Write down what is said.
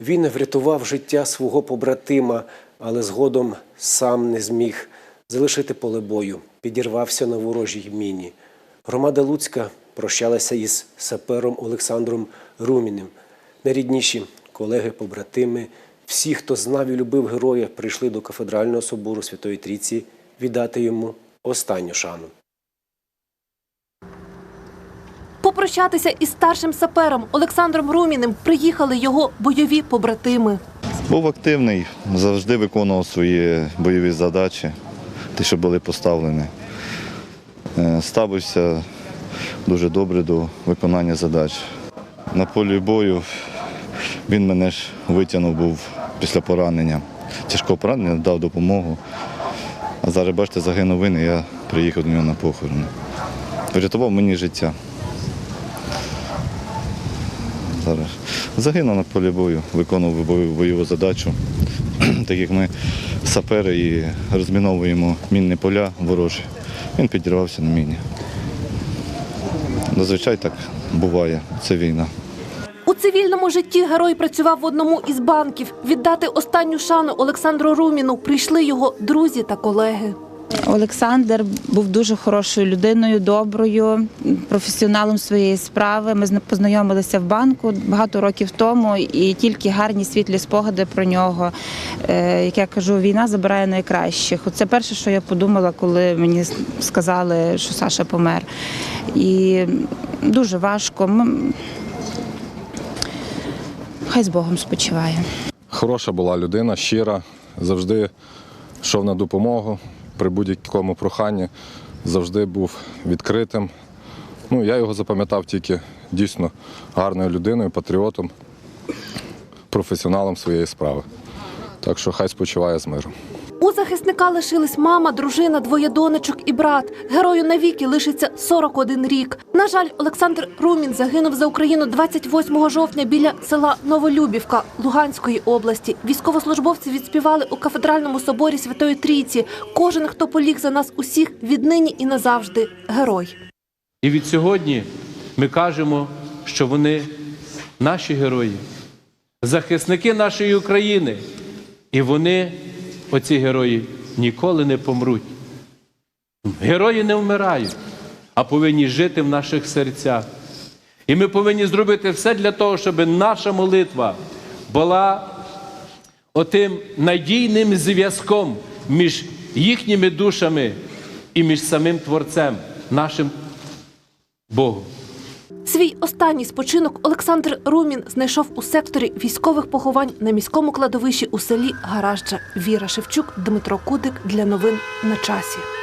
Він врятував життя свого побратима, але згодом сам не зміг залишити поле бою, підірвався на ворожій міні. Громада Луцька прощалася із сапером Олександром Руміним. Найрідніші колеги, побратими, всі, хто знав і любив героя, прийшли до кафедрального собору Святої Трійці віддати йому останню шану. Попрощатися із старшим сапером Олександром Руміним приїхали його бойові побратими. Був активний, завжди виконував свої бойові задачі, ті, що були поставлені. Е, Ставився дуже добре до виконання задач. На полі бою він мене ж витягнув був після поранення. Тяжкого поранення, дав допомогу. А зараз, бачите, загинув він, і я приїхав до нього на похорон. Врятував мені життя. Зараз загинув на полі бою, виконував бойову задачу, так як ми сапери і розміновуємо мінні поля ворожі. Він підірвався на міні. Зазвичай так буває, це війна. У цивільному житті герой працював в одному із банків. Віддати останню шану Олександру Руміну прийшли його друзі та колеги. Олександр був дуже хорошою людиною, доброю, професіоналом своєї справи. Ми зна- познайомилися в банку багато років тому, і тільки гарні світлі спогади про нього. Е, Як я кажу, війна забирає найкращих. Це перше, що я подумала, коли мені сказали, що Саша помер. І дуже важко. Хай з Богом спочиває. Хороша була людина, щира, завжди йшов на допомогу при будь-якому проханні, завжди був відкритим. Ну, я його запам'ятав тільки дійсно гарною людиною, патріотом, професіоналом своєї справи. Так що хай спочиває з миром. У захисника лишились мама, дружина, двоє донечок і брат. Герою навіки лишиться 41 рік. На жаль, Олександр Румін загинув за Україну 28 жовтня біля села Новолюбівка Луганської області. Військовослужбовці відспівали у кафедральному соборі Святої Трійці. Кожен, хто поліг за нас усіх, віднині і назавжди герой. І від сьогодні ми кажемо, що вони наші герої, захисники нашої України. І вони, оці герої, ніколи не помруть. Герої не вмирають, а повинні жити в наших серцях. І ми повинні зробити все для того, щоб наша молитва була отим надійним зв'язком між їхніми душами і між самим Творцем, нашим Богом. Свій останній спочинок Олександр Румін знайшов у секторі військових поховань на міському кладовищі у селі Гаражджа. Віра Шевчук, Дмитро Кудик для новин на часі.